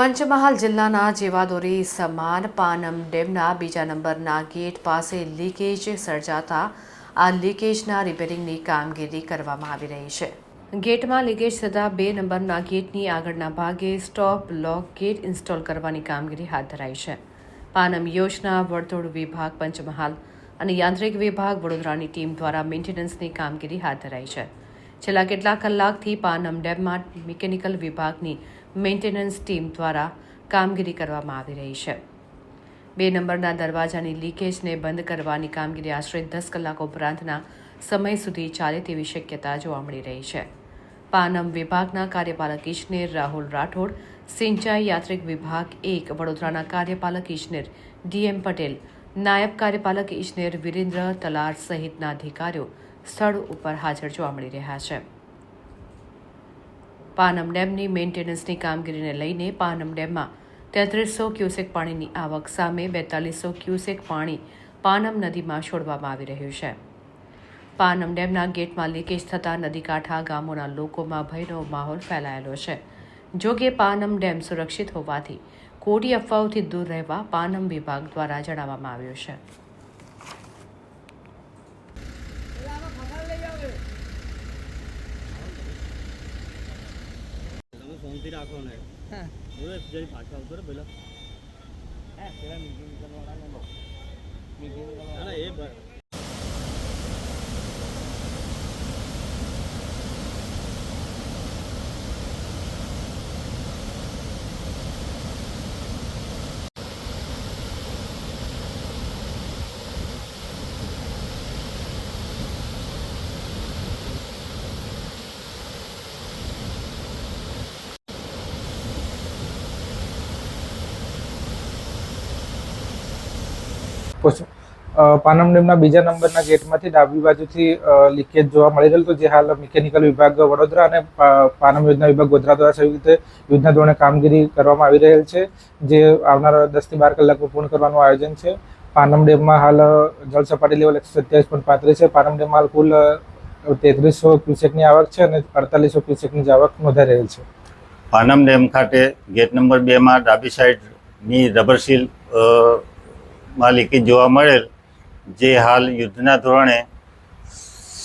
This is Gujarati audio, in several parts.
પંચમહાલ જિલ્લાના જેવાદોરી સમાન પાનમ ડેમના બીજા નંબરના ગેટ પાસે લીકેજ સર્જાતા આ લીકેજના રિપેરિંગની કામગીરી કરવામાં આવી રહી છે. ગેટમાં લીકેજ થતાં બે નંબરના ગેટની આગળના ભાગે સ્ટોપ લોક ગેટ ઇન્સ્ટોલ કરવાની કામગીરી હાથ ધરાઈ છે. પાનમ યોજના વર્તુળ વિભાગ, પંચમહાલ અને યાંત્રિક વિભાગ વડોદરાની ટીમ દ્વારા મેન્ટેનન્સની કામગીરી હાથ ધરાઈ છે. છેલ્લા કેટલાક કલાકથી પાનમ ડેમમાં મિકેનિકલ વિભાગની મેન્ટેનન્સ ટીમ દ્વારા કામગીરી કરવામાં આવી રહી છે. બે નંબરના દરવાજાની લીકેજને બંધ કરવાની કામગીરી આશરે દસ કલાક ઉપરાંતના સમય સુધી ચાલે તેવી શક્યતા જોવા મળી રહી છે. પાનમ વિભાગના કાર્યપાલક ઇજનેર રાહુલ રાઠોડ, સિંચાઈ યાત્રિક વિભાગ એક, વડોદરાના કાર્યપાલક ઇજનેર ડીએમ પટેલ, નાયબ કાર્યપાલક ઇજનેર વિરેન્દ્ર તલાર સહિતના અધિકારીઓ સ્થળ ઉપર હાજર જોવા મળી રહ્યા છે. પાનમ ડેમની મેન્ટેનન્સની કામગીરીને લઈને પાનમ ડેમમાં તેત્રીસો ક્યુસેક પાણીની આવક સામે બેતાલીસો ક્યુસેક પાણી પાનમ નદીમાં છોડવામાં આવી રહ્યું છે. પાનમ ડેમના ગેટમાં લીકેજ થતાં નદીકાંઠા ગામોના લોકોમાં ભયનો માહોલ ફેલાયેલો છે. જો કે પાનમ ડેમ સુરક્ષિત હોવાથી ખોટી અફવાઓથી દૂર રહેવા પાનમ વિભાગ દ્વારા જણાવવામાં આવ્યું છે. તમે શાંતિ રાખો ને હવે જઈ પાછો આવતો રે પેલા ના ના એ પાનમ ડેમના બીજા નંબરના ગેટમાંથી ડાબી બાજુથી લીકેજ જોવા મળી રહેલું તો જે હાલ મિકેનિકલ વિભાગ વડોદરા અને પાનમ યોજના વિભાગ ગોધરા દ્વારા સંયુક્ત યોજના ધોરણે કામગીરી કરવામાં આવી રહેલ છે, જે આવનારા દસથી બાર કલાકમાં પૂર્ણ કરવાનું આયોજન છે. પાનમ ડેમમાં હાલ જળ સપાટી લેવલ એકસો સત્યાવીસ પોઈન્ટ પાંત્રીસ છે. પાનમ ડેમમાં હાલ કુલ તેત્રીસો ક્યુસેકની આવક છે અને અડતાલીસો ક્યુસેકની જ આવક નોંધાઈ રહેલ છે. પાનમ ડેમ ખાતે ગેટ નંબર બેમાં ડાબી સાઈડની રબર સીલ અ, માં લીકેજ જોવા મળેલ જે હાલ યુદ્ધના ધોરણે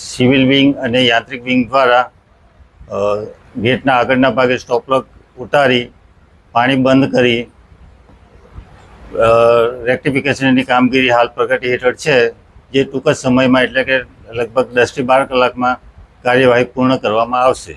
સિવિલ વિંગ અને યાંત્રિક વિંગ દ્વારા ગેટના આગળના ભાગે સ્ટોપલોક ઉતારી પાણી બંધ કરી રેક્ટિફિકેશનની કામગીરી હાલ પ્રગતિ હેઠળ છે જે ટૂંક જ સમયમાં એટલે કે લગભગ દસથી બાર કલાકમાં કાર્યવાહી પૂર્ણ કરવામાં આવશે.